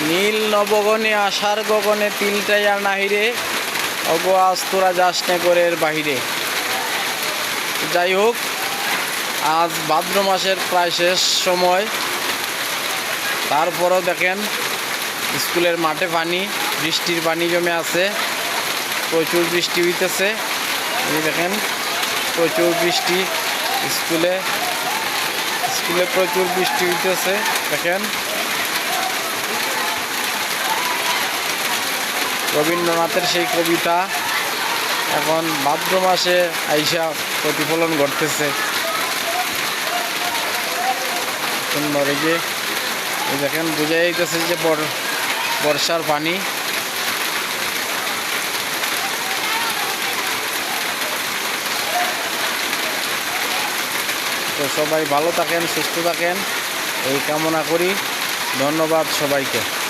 নীল নবগণে, আষাঢ় গগনে তিলটাইয়া নাহিরে, অগো তোরা যাস করের বাহিরে। যাই হোক আজ ভাদ্র মাসের প্রায় শেষ সময়। তারপরও দেখেন, স্কুলের মাঠে পানি, বৃষ্টির পানি জমে আছে, প্রচুর বৃষ্টি হইতেছে। এই দেখেন, প্রচুর বৃষ্টি স্কুলে স্কুলে প্রচুর বৃষ্টি হইতেছে, দেখেন। রবীন্দ্রনাথের সেই কবিতা এখন ভাদ্র মাসে আইসা প্রতিফলন ঘটতেছে। সুন্দর এই যে দেখেন বোঝা যাইতেছে যে বর- বর্ষার পানি। তো সবাই ভালো থাকেন, সুস্থ থাকেন, এই কামনা করি। ধন্যবাদ সবাইকে।